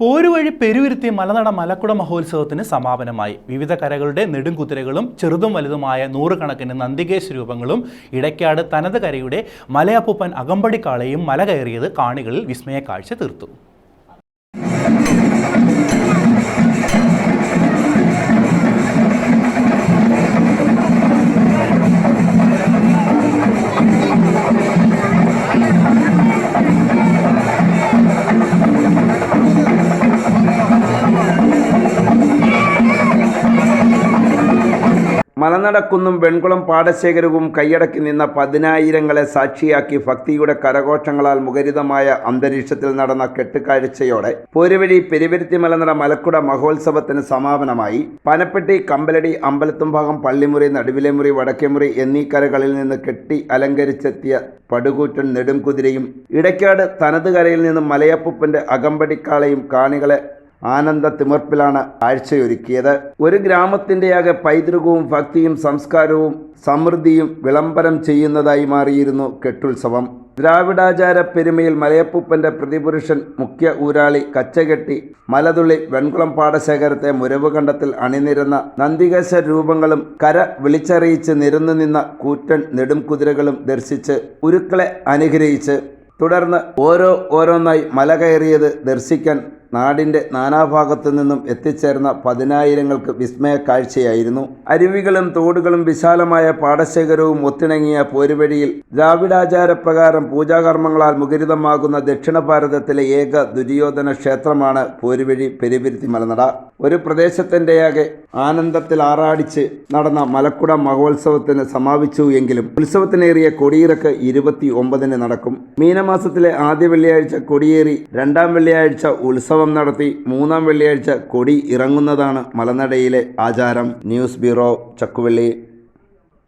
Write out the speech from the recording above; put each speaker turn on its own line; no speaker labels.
പോരുവഴി പെരുവിരുത്തി മലനട മലക്കുട മഹോത്സവത്തിന് സമാപനമായി. വിവിധ കരകളുടെ നെടുംകുതിരകളും ചെറുതും വലുതുമായ നൂറുകണക്കിന് നന്ദികേശ് രൂപങ്ങളും ഇടയ്ക്കാട് തനത് കരയുടെ മലയപ്പൂപ്പൻ അകമ്പടിക്കാളയും മല കയറിയത് കാണികളിൽ വിസ്മയ കാഴ്ച തീർത്തു.
മലനടക്കുന്നും വെൺകുളം പാടശേഖരവും കൈയടക്കി നിന്ന പതിനായിരങ്ങളെ സാക്ഷിയാക്കി ഭക്തിയുടെ കരഘോഷങ്ങളാൽ മുഖരിതമായ അന്തരീക്ഷത്തിൽ നടന്ന കെട്ടുകാഴ്ചയോടെ പോരുവഴി പെരുവരുത്തി മലനട മലക്കുട മഹോത്സവത്തിന് സമാപനമായി. പനപ്പെട്ടി കമ്പലടി അമ്പലത്തുംഭാഗം പള്ളിമുറി നടുവിലെ മുറി വടക്കേമുറി എന്നീ കരകളിൽ നിന്ന് കെട്ടി അലങ്കരിച്ചെത്തിയ പടുകൂറ്റൻ നെടുംകുതിരയും ഇടയ്ക്കാട് തനതുകരയിൽ നിന്നും മലയപ്പൂപ്പന്റെ അകമ്പടിക്കാളയും കാണികളെ ആനന്ദ തിമിർപ്പിലാണ് കാഴ്ചയൊരുക്കിയത്. ഒരു ഗ്രാമത്തിന്റെയാകെ പൈതൃകവും ഭക്തിയും സംസ്കാരവും സമൃദ്ധിയും വിളംബരം ചെയ്യുന്നതായി മാറിയിരുന്നു കെട്ടുത്സവം. ദ്രാവിഡാചാര പെരുമയിൽ മലയപ്പൂപ്പന്റെ പ്രതിപുരുഷൻ മുഖ്യ ഊരാളി കച്ചകെട്ടി മലതുള്ളി വെൺകുളം പാടശേഖരത്തെ മുരവുകണ്ടത്തിൽ അണിനിരന്ന നന്ദികേശ രൂപങ്ങളും കര വിളിച്ചറിയിച്ച് നിരന്നു നിന്ന കൂറ്റൻ നെടും കുതിരകളും ദർശിച്ച് ഉരുക്കളെ അനുഗ്രഹിച്ച് തുടർന്ന് ഓരോ ഓരോന്നായി മല കയറിയത് ദർശിക്കാൻ നാടിന്റെ നാനാഭാഗത്തു നിന്നും എത്തിച്ചേർന്ന പതിനായിരങ്ങൾക്ക് വിസ്മയ കാഴ്ചയായിരുന്നു. അരുവികളും തോടുകളും വിശാലമായ പാടശേഖരവും ഒത്തിണങ്ങിയ പോരുവഴിയിൽ ദ്രാവിഡാചാരപ്രകാരം പൂജാകർമ്മങ്ങളാൽ മുഖരിതമാകുന്ന ദക്ഷിണ ഭാരതത്തിലെ ഏക ദുര്യോധന ക്ഷേത്രമാണ് പോരുവഴി പെരുവിരുത്തി മലനട. ഒരു പ്രദേശത്തിന്റെയാകെ ആനന്ദത്തിൽ ആറാടിച്ച് നടന്ന മലക്കുട മഹോത്സവത്തിന് സമാപിച്ചു എങ്കിലും ഉത്സവത്തിനേറിയ കൊടിയിറക്ക് ഇരുപത്തി ഒമ്പതിന് നടക്കും. മീനമാസത്തിലെ ആദ്യ വെള്ളിയാഴ്ച കൊടിയേറി രണ്ടാം വെള്ളിയാഴ്ച ഉത്സവം നടത്തി മൂന്നാം വെള്ളിയാഴ്ച കൊടി ഇറങ്ങുന്നതാണ് മലനടയിലെ ആചാരം. News bureau Chakkuvalli.